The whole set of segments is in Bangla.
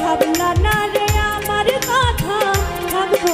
ভাবনা না রে আমার কথা থাকব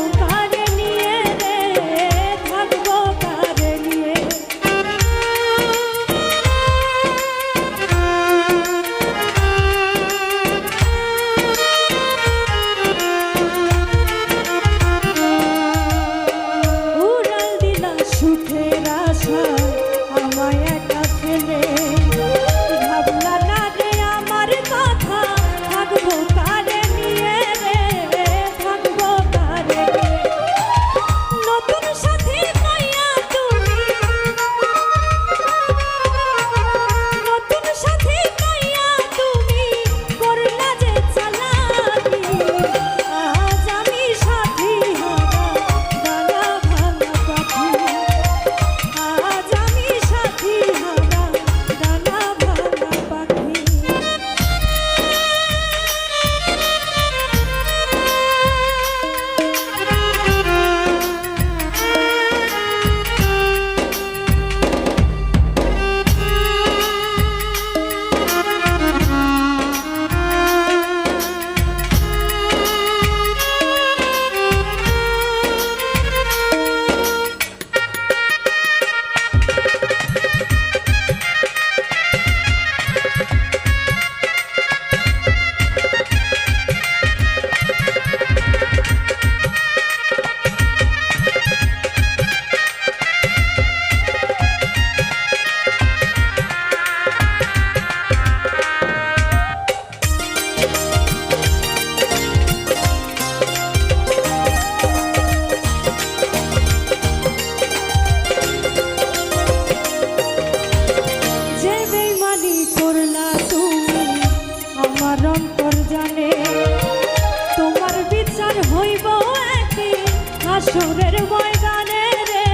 হাসুরের ময়দানে রে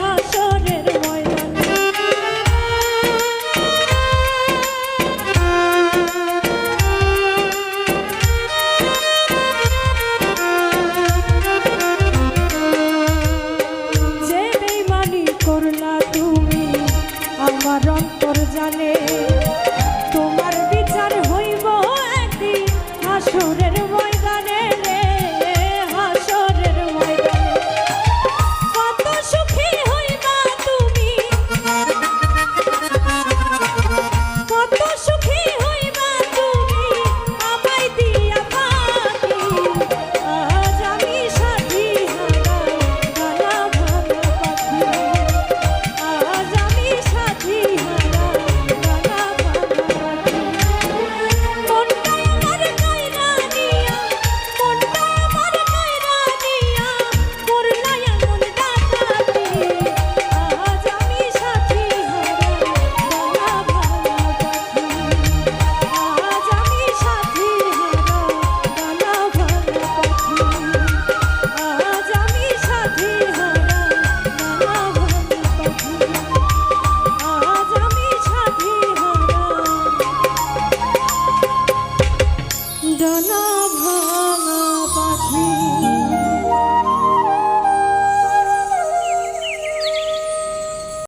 হাসুরের ময়দানে। যে বেমানি করলা তুমি আমার অন্তর জানে